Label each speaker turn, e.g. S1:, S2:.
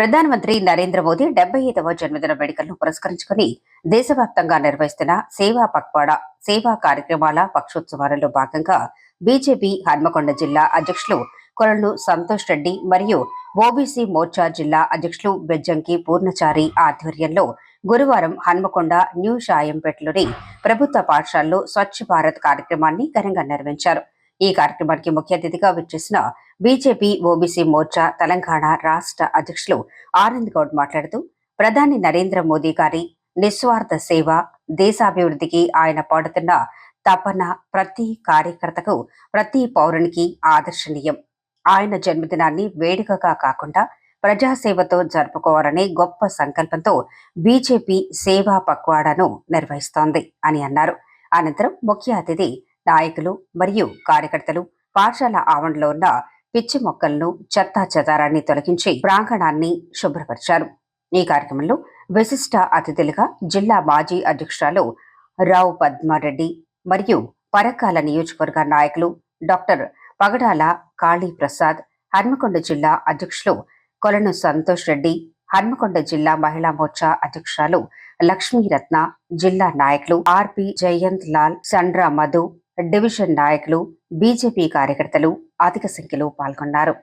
S1: ప్రధానమంత్రి నరేంద్ర మోదీ డెబ్బై ఐదవ జన్మదిన వేడుకలను పురస్కరించుకుని దేశవ్యాప్తంగా నిర్వహిస్తున్న సేవా పక్వాడ సేవా కార్యక్రమాల పక్షోత్సవాలలో భాగంగా బీజేపీ హన్మకొండ జిల్లా అధ్యక్షులు కొరళ్ళు సంతోష్ రెడ్డి మరియు ఓబీసీ మోర్చా జిల్లా అధ్యక్షులు బెజ్జంకి పూర్ణచారి ఆధ్వర్యంలో గురువారం హన్మకొండ న్యూ షాయంపేటలోని ప్రభుత్వ పాఠశాలలో స్వచ్ఛ భారత్ కార్యక్రమాన్ని ఘనంగా నిర్వహించారు. ఈ కార్యక్రమానికి ముఖ్య అతిథిగా విచ్చేసిన బీజేపీ ఓబీసీ మోర్చా తెలంగాణ రాష్ట్ర అధ్యక్షులు ఆనంద్ గౌడ్ మాట్లాడుతూ ప్రధాని నరేంద్ర మోదీ గారి నిస్వార్థ సేవ దేశాభివృద్ధికి ఆయన పాడుతున్న తపన ప్రతి కార్యకర్తకు ప్రతి పౌరునికి ఆదర్శనీయం. ఆయన జన్మదినాన్ని వేడుకగా కాకుండా ప్రజాసేవతో జరుపుకోవాలనే గొప్ప సంకల్పంతో బీజేపీ సేవా పక్వాడాను నిర్వహిస్తోంది అని అన్నారు. అనంతరం ముఖ్య అతిథి నాయకులు మరియు కార్యకర్తలు పాఠశాల ఆవరణలో ఉన్న పిచ్చి మొక్కలను చెత్తా చెదారాన్ని తొలగించి ప్రాంగణాన్ని శుభ్రపరిచారు. ఈ కార్యక్రమంలో విశిష్ట అతిథులుగా జిల్లా మాజీ అధ్యక్షురాలు రావు పద్మారెడ్డి మరియు పరకాల నియోజకవర్గ నాయకులు డాక్టర్ పగడాల కాళీ ప్రసాద్ హన్మకొండ జిల్లా అధ్యక్షులు కొలను సంతోష్ రెడ్డి హన్మకొండ జిల్లా మహిళా మోర్చా అధ్యక్షురాలు లక్ష్మీరత్న జిల్లా నాయకులు R P Jayant Lal Sandra Madhu division నాయకులు బీజేపీ కార్యకర్తలు అధిక సంఖ్యలో పాల్గొన్నారు.